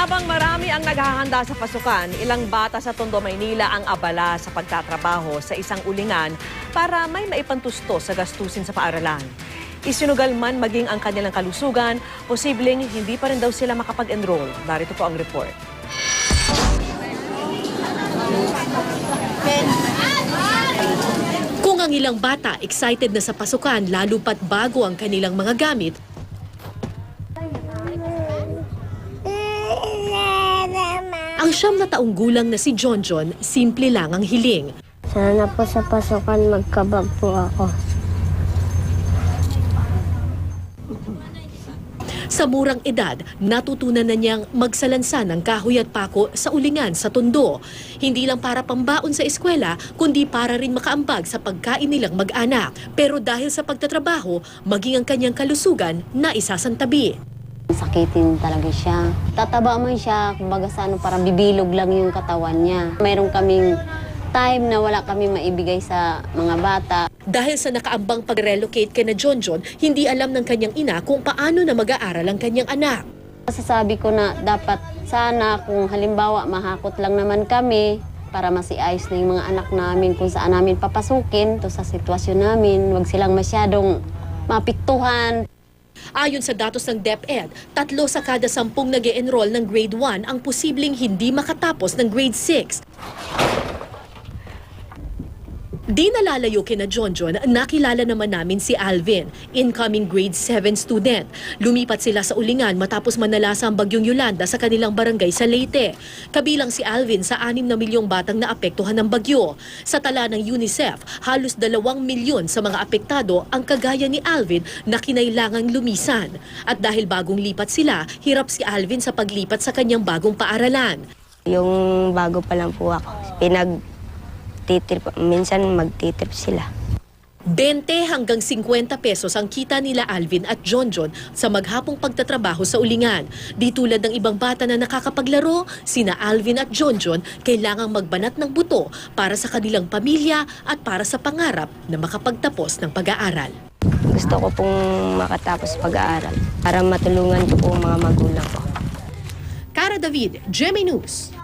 Habang marami ang naghahanda sa pasukan, ilang bata sa Tondo, Maynila ang abala sa pagtatrabaho sa isang ulingan para may maipantusto sa gastusin sa paaralan. Isinugal man maging ang kanilang kalusugan, posibleng hindi pa rin daw sila makapag-enroll. Narito po ang report. Kung ang ilang bata excited na sa pasukan lalo pat bago ang kanilang mga gamit, ang siyam na taong gulang na si John John, simple lang ang hiling. Sana po sa pasukan magkabag po ako. Sa murang edad, natutunan na niyang magsalansa ng kahoy at pako sa ulingan sa Tondo. Hindi lang para pambaon sa eskwela, kundi para rin makaambag sa pagkain nilang mag-anak. Pero dahil sa pagtatrabaho, maging ang kanyang kalusugan na isasantabi. Sakitin talaga siya. Tataba man siya, kumbaga sa ano, parang bibilog lang yung katawan niya. Mayroon kaming time na wala kami maibigay sa mga bata. Dahil sa nakaambang pag-relocate kay na John John, hindi alam ng kanyang ina kung paano na mag-aaral ang kanyang anak. Masasabi ko na dapat sana kung halimbawa mahakot lang naman kami para masiayos na yung mga anak namin kung saan namin papasukin to sa sitwasyon namin. Huwag silang masyadong mapiktuhan. Ayon sa datos ng DepEd, tatlo sa kada sampung nag enroll ng grade 1 ang posibleng hindi makatapos ng grade 6. Di nalalayo kina John John, nakilala naman namin si Alvin, incoming grade 7 student. Lumipat sila sa ulingan matapos manalasa ang bagyong Yolanda sa kanilang barangay sa Leyte. Kabilang si Alvin sa 6 na milyong batang naapektuhan ng bagyo. Sa tala ng UNICEF, halos 2 milyon sa mga apektado ang kagaya ni Alvin na kinailangang lumisan. At dahil bagong lipat sila, hirap si Alvin sa paglipat sa kanyang bagong paaralan. Yung bago pa lang po ako, pinag titrip, minsan magtitrip sila. 20 hanggang 50 pesos ang kita nila Alvin at John John sa maghapong pagtatrabaho sa ulingan. Di tulad ng ibang bata na nakakapaglaro, sina Alvin at John John kailangang magbanat ng buto para sa kanilang pamilya at para sa pangarap na makapagtapos ng pag-aaral. Gusto ko pong makatapos pag-aaral para matulungan ko po mga magulang ko. Cara David, GMA News.